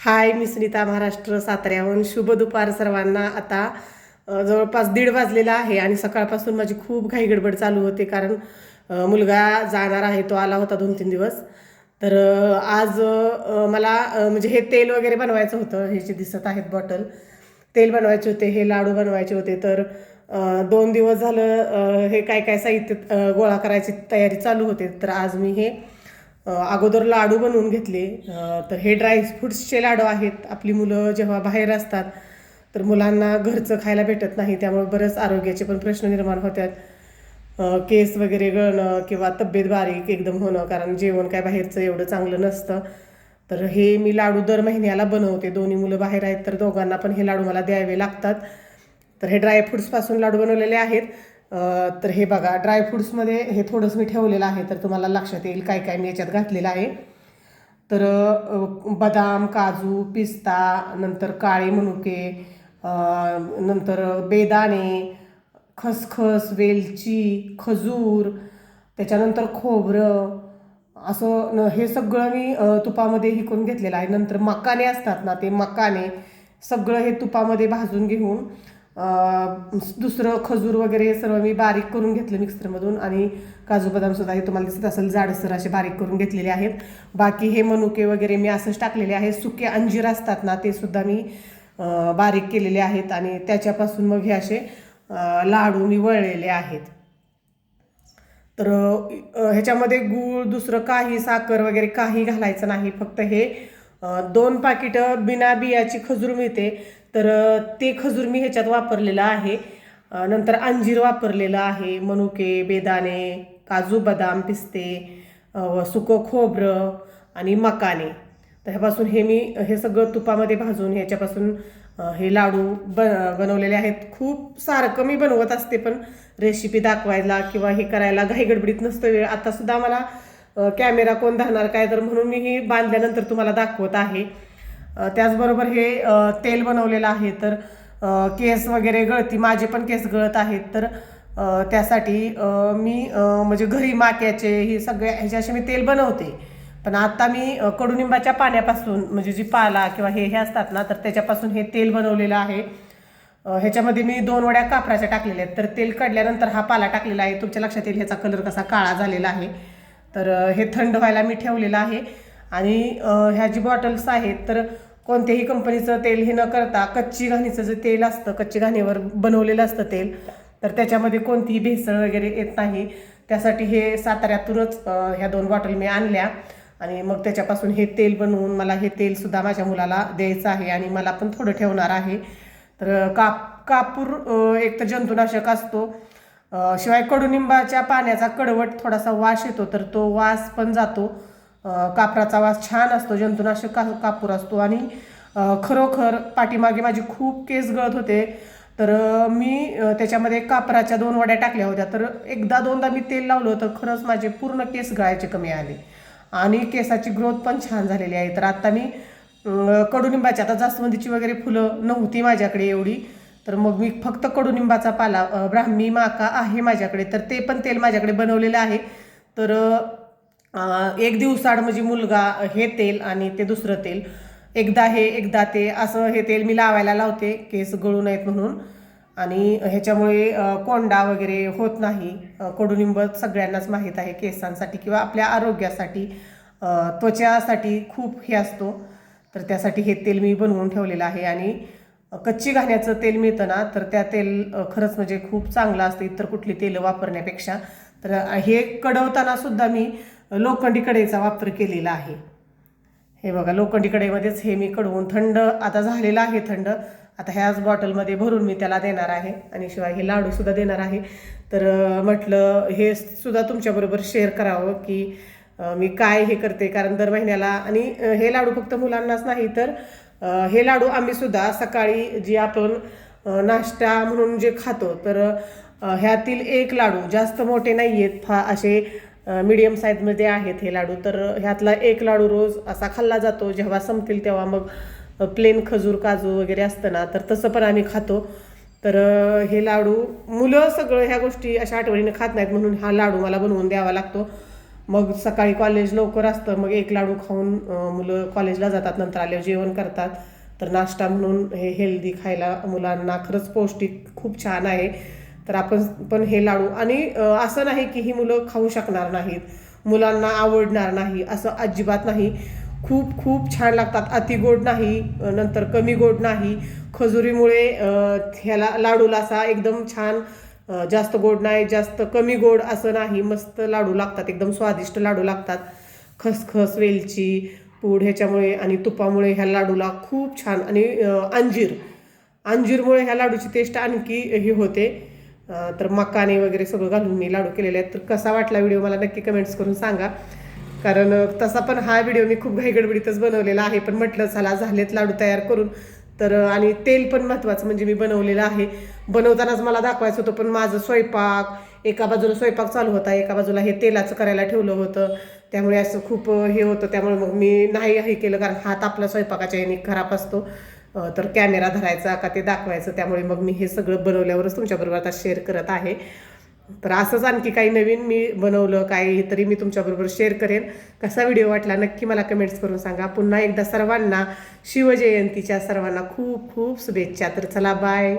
हाय मी सुनीता महाराष्ट्र साताऱ्याहून. शुभ दुपार सर्वांना. आता जवळपास दीड वाजलेला आहे आणि सकाळपासून माझी खूप घाई गडबड चालू होते कारण मुलगा जाणार आहे तो आला होता दोन तीन दिवस. तर आज मला म्हणजे हे तेल वगैरे बनवायचं होतं हे जे दिसत आहेत बॉटल. तेल बनवायचे होते हे लाडू बनवायचे होते. तर दोन दिवस झालं हे काय काय साहित्य गोळा करायची तयारी चालू होते. तर आज मी हे अगोदर लाडू बनवून घेतले. तर हे ड्रायफ्रुट्सचे लाडू आहेत. आपली मुलं जेव्हा बाहेर असतात तर मुलांना घरचं खायला भेटत नाही. त्यामुळे बरेच आरोग्याचे पण प्रश्न निर्माण होतात. केस वगैरे गळणं किंवा तब्येत बारीक एकदम होणं कारण जेवण काय बाहेरचं एवढं चांगलं नसतं. तर हे मी लाडू दर महिन्याला बनवते. दोन्ही मुलं बाहेर आहेत तर दोघांना पण हे लाडू मला द्यावे लागतात. तर हे ड्रायफ्रूट्सपासून लाडू बनवलेले आहेत. तर हे बघा ड्रायफ्रुट्समध्ये हे थोडंसं मी ठेवलेलं आहे तर तुम्हाला लक्षात येईल काय काय मी याच्यात घातलेलं आहे. तर बदाम काजू पिस्ता नंतर काळे मनुके नंतर बेदाणे खसखस वेलची खजूर त्याच्यानंतर खोबरं असं न हे सगळं मी तुपामध्ये हिकून घेतलेलं आहे. नंतर मकाने असतात ना ते मकाने सगळं हे तुपामध्ये भाजून घेऊन दुसरं खजूर वगैरे सर्व मी बारीक करून घेतलं मिक्सरमधून आणि काजू बदाम सुद्धा हे तुम्हाला दिसत असेल जाडसर असे बारीक करून घेतलेले आहेत. बाकी हे मनुके वगैरे मी असंच टाकलेले आहे. सुके अंजीर असतात ना ते सुद्धा मी बारीक केलेले आहेत आणि त्याच्यापासून मग हे असे लाडू मी वळलेले आहेत. तर ह्याच्यामध्ये गूळ दुसरं काही साखर वगैरे काही घालायचं नाही. फक्त हे दोन पाकिटं बिना बियाची खजूर मिळते. तर ते खजूर मी ह्याच्यात वापरलेलं आहे. नंतर अंजीर वापरलेलं आहे मनुके बेदाणे काजू बदाम पिस्ते सुकं खोबरं आणि मकाने. तर ह्यापासून हे मी हे सगळं तुपामध्ये भाजून ह्याच्यापासून हे लाडू ब बनवलेले आहेत. खूप सारखं मी बनवत असते पण रेसिपी दाखवायला किंवा हे करायला घाई गडबडीत नसतो वेळ. आतासुद्धा मला कॅमेरा कोण धावणार काय तर म्हणून मी हे बांधल्यानंतर तुम्हाला दाखवत आहे. त्याचबरोबर हे तेल बनवलेलं आहे तर केस वगैरे गळती माझे पण केस गळत आहेत तर त्यासाठी मी म्हणजे घरी माक्याचे हे सगळे ह्याचे असे मी तेल बनवते. पण आता मी कडुनिंबाच्या पाण्यापासून म्हणजे जी पाला किंवा हे हे असतात ना तर त्याच्यापासून हे तेल बनवलेलं आहे. ह्याच्यामध्ये मी दोन वड्या कापराच्या टाकलेल्या आहेत तर तेल काढल्यानंतर हा पाला टाकलेला आहे. तुमच्या लक्षात येईल ह्याचा कलर कसा काळा झालेला आहे. तर हे थंड व्हायला मी ठेवलेलं आहे. आणि ह्या जी बॉटल्स आहेत तर कोणत्याही कंपनीचं तेल हे न करता कच्ची घाणीचं जे तेल असतं कच्ची घाणीवर बनवलेलं असतं तेल तर त्याच्यामध्ये कोणतीही भेसळ वगैरे येत नाही. त्यासाठी हे साताऱ्यातूनच ह्या दोन बॉटल मी आणल्या आणि मग त्याच्यापासून हे तेल बनवून मला हे तेलसुद्धा माझ्या मुलाला द्यायचं आहे आणि मला पण थोडं ठेवणार आहे. तर काप कापूर एक तर जंतुनाशक असतो. शिवाय कडुनिंबाच्या पाण्याचा कडवट थोडासा वास येतो तर तो वास पण जातो. कापराचा वास छान असतो जंतुनाशक का कापूर असतो आणि खरोखर पाठीमागे माझी खूप केस गळत होते. तर मी त्याच्यामध्ये कापराच्या दोन वड्या टाकल्या होत्या. तर एकदा दोनदा मी तेल लावलं तर खरंच माझे पूर्ण केस गळायचे कमी आले. आणि केसाची ग्रोथ पण छान झालेली आहे. तर आता मी कडुनिंबाची आता जास्वंदीची वगैरे फुलं नव्हती माझ्याकडे एवढी. तर मग मी फक्त कडुनिंबाचा पाला ब्राह्मी माका आहे माझ्याकडे. तर ते पण तेल माझ्याकडे बनवलेलं आहे. तर एक दिवसाड म्हणजे मुलगा हे तेल आणि ते दुसरं तेल. एकदा हे एकदा ते असं हे तेल मी लावायला लावते केस गळू नयेत म्हणून. आणि ह्याच्यामुळे कोंडा वगैरे होत नाही. कडुनिंब सगळ्यांनाच माहीत आहे केसांसाठी किंवा आपल्या आरोग्यासाठी. त्वचासाठी खूप हे असतो. तर त्यासाठी हे तेल मी बनवून ठेवलेलं आहे. आणि कच्ची घाण्याचं तेल मिळतं ना तर त्या तेल खरंच म्हणजे खूप चांगलं असतं इतर कुठली तेलं वापरण्यापेक्षा. तर हे कडवताना सुद्धा मी लोखंडी कढईचा वापर केलेला आहे. हे बघा लोखंडी कढईमध्येच हे मी कडवून थंड आता झालेलं आहे थंड. आता ह्याच बॉटलमध्ये भरून मी त्याला देणार आहे. आणि शिवाय हे लाडूसुद्धा देणार आहे. तर म्हटलं हे सुद्धा तुमच्याबरोबर शेअर करावं की मी काय हे करते. कारण दर महिन्याला आणि हे लाडू फक्त मुलांनाच नाही तर हे लाडू आम्ही सुद्धा सकाळी जी आपण नाश्ता म्हणून जे खातो तर ह्यातील एक लाडू जास्त मोठे नाही आहेत फा असे मीडियम साईजमध्ये आहेत हे लाडू. तर ह्यातला एक लाडू रोज असा खाल्ला जातो जेव्हा संपतील तेव्हा मग प्लेन खजूर काजू वगैरे असतं ना तर तसं पण आम्ही खातो. तर हे लाडू मुलं सगळं ह्या गोष्टी अशा आठवणीने खात नाहीत म्हणून हा लाडू मला बनवून द्यावा लागतो. मग सकाळी कॉलेज लवकर असतं मग एक लाडू खाऊन मुलं कॉलेजला जातात नंतर आल्यावर जेवण करतात. तर नाश्ता म्हणून हे हेल्दी खायला मुलांना खरंच पौष्टिक खूप छान आहे. तर आपण पण हे लाडू. आणि असं नाही की ही मुलं खाऊ शकणार नाहीत. मुलांना आवडणार नाही असं अजिबात नाही. खूप खूप छान लागतात. अति गोड नाही नंतर कमी गोड नाही. खजुरीमुळे ह्याला लाडूला असा एकदम छान जास्त गोड नाही जास्त कमी गोड असं नाही. मस्त लाडू लागतात एकदम स्वादिष्ट लाडू लागतात. खसखस वेलची पूड ह्याच्यामुळे आणि तुपामुळे ह्या लाडूला खूप छान. आणि अंजीर. अंजीरमुळे ह्या लाडूची टेस्ट आणखी हे होते. तर मकाने वगैरे सगळं घालून मी लाडू केलेले आहेत. तर कसा वाटला व्हिडिओ मला नक्की कमेंट्स करून सांगा. कारण तसा पण हा व्हिडिओ मी खूप घाईगडबडीतच बनवलेला आहे. पण म्हटलं चला झालेत लाडू तयार करून. तर आणि तेल पण महत्त्वाचं म्हणजे मी बनवलेलं आहे. बनवतानाच मला दाखवायचं होतं पण माझं स्वयंपाक एका बाजूला स्वयंपाक चालू होता एका बाजूला हे तेलाचं करायला ठेवलं होतं. त्यामुळे असं खूप हे होतं. त्यामुळे मग मी नाही हे केलं कारण हात आपला स्वयंपाकाच्या याने खराब असतो. तर कॅमेरा धरायचा का ते दाखवायचं. त्यामुळे मग मी हे सगळं बनवल्यावरच तुमच्याबरोबर आता शेअर करत आहे. तर असंच आणखी काही नवीन मी बनवलं काही तरी मी तुमच्याबरोबर शेअर करेन. कसा व्हिडिओ वाटला नक्की मला कमेंट्स करून सांगा. पुन्हा एकदा सर्वांना शिवजयंतीच्या सर्वांना खूप खूप शुभेच्छा. तर चला बाय.